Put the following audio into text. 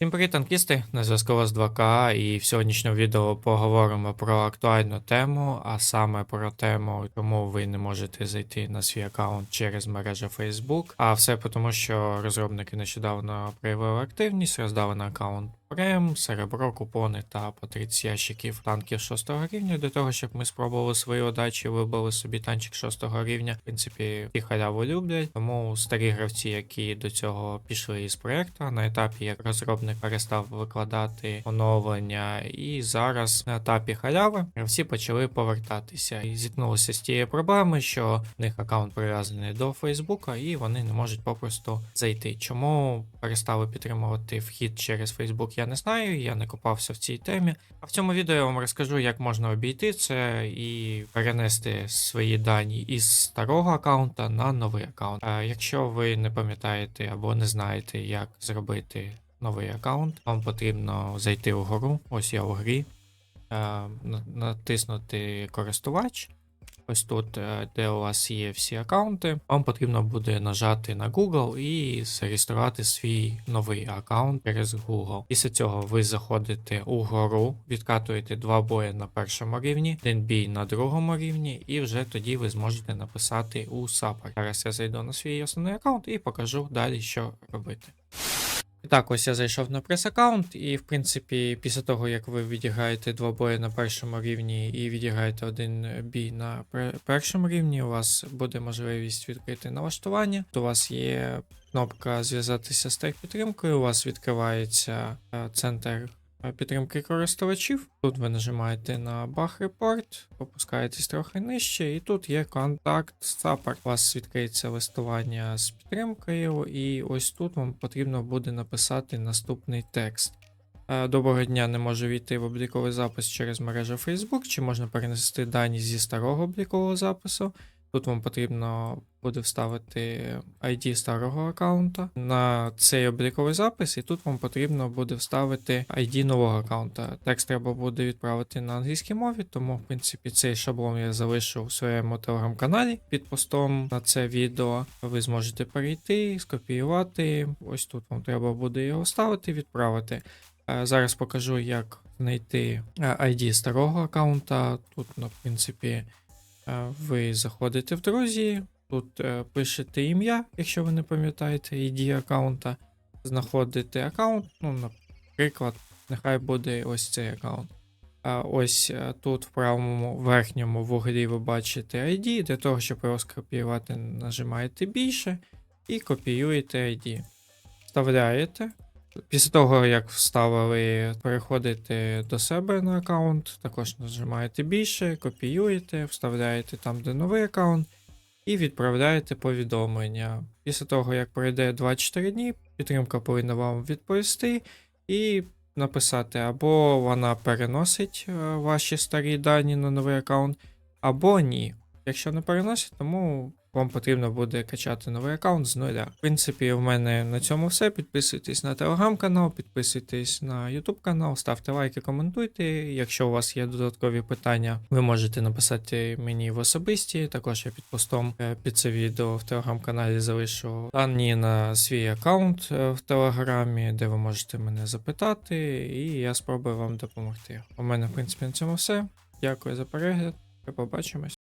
Всім привіт, танкісти! На зв'язку з вас 2К, і в сьогоднішньому відео поговоримо про актуальну тему, а саме про тему, чому ви не можете зайти на свій аккаунт через мережу Facebook. А все тому, що розробники нещодавно проявили активність, роздали на аккаунт прем, серебро, купони та по 30 ящиків танків 6 рівня для того, щоб ми спробували свої удачі, вибили собі танчик 6 рівня. В принципі, ті халяву люблять, тому старі гравці, які до цього пішли із проекту, на етапі як розробник перестав викладати оновлення, і зараз на етапі халяви гравці почали повертатися і зіткнулися з тією проблемою, що в них аккаунт прив'язаний до Фейсбука, і вони не можуть попросту зайти. Чому перестали підтримувати вхід через Фейсбук, я не знаю, я не копався в цій темі. А в цьому відео я вам розкажу, як можна обійти це і перенести свої дані із старого аккаунта на новий аккаунт. А якщо ви не пам'ятаєте або не знаєте, як зробити новий аккаунт, вам потрібно зайти у гру. Ось я у грі, е, натиснути користувач. Ось тут, е, де у вас є всі аккаунти, вам потрібно буде нажати на Google і зареєструвати свій новий аккаунт через Google. Після цього ви заходите у гору, відкатуєте два бої на першому рівні, один бій на другому рівні, і вже тоді ви зможете написати у саппорт. Зараз я зайду на свій основний аккаунт і покажу далі, що робити. Так, ось я зайшов на прес-аккаунт, і в принципі, після того, як ви відіграєте два бої на першому рівні і відіграєте один бій на пер- першому рівні, у вас буде можливість відкрити налаштування. У вас є кнопка зв'язатися з техпідтримкою, у вас відкривається е, центр підтримки користувачів. Тут ви нажимаєте на Bug Report, опускаєтесь трохи нижче, і тут є контакт Support. У вас відкриється листування з підтримкою, і ось тут вам потрібно буде написати наступний текст. Е, Доброго дня, не можу війти в обліковий запис через мережу Facebook, чи можна перенести дані зі старого облікового запису. Тут вам потрібно буде вставити ID старого аккаунта на цей обліковий запис, і тут вам потрібно буде вставити ID нового аккаунта. Текст треба буде відправити на англійській мові, тому в принципі цей шаблон я залишу у своєму телеграм-каналі під постом на це відео. Ви зможете перейти, скопіювати. Ось тут вам треба буде його вставити, відправити. Е, Зараз покажу, як знайти е, ID старого аккаунта. Тут, ну, в принципі, ви заходите в друзі, тут е, пишете ім'я, якщо ви не пам'ятаєте ID аккаунта, знаходите аккаунт, ну, наприклад, нехай буде ось цей аккаунт. Ось е, тут в правому верхньому вуглі ви бачите ID. Для того, щоб його скопіювати, нажимаєте більше і копіюєте ID. Вставляєте. Після того, як вставили, переходите до себе на аккаунт, також нажимаєте більше, копіюєте, вставляєте там, де новий аккаунт, і відправляєте повідомлення. Після того, як пройде 24 дні, підтримка повинна вам відповісти і написати, або вона переносить е, ваші старі дані на новий аккаунт, або ні. Якщо не переносить, тому вам потрібно буде качати новий аккаунт з нуля. В принципі, в мене на цьому все. Підписуйтесь на телеграм-канал, підписуйтесь на YouTube канал, ставте лайки, коментуйте. Якщо у вас є додаткові питання, ви можете написати мені в особисті. Також я під постом е, під це відео в телеграм-каналі залишу дані на свій аккаунт е, в телеграмі, де ви можете мене запитати, і я спробую вам допомогти. У мене, в принципі, на цьому все. Дякую за перегляд. Побачимось.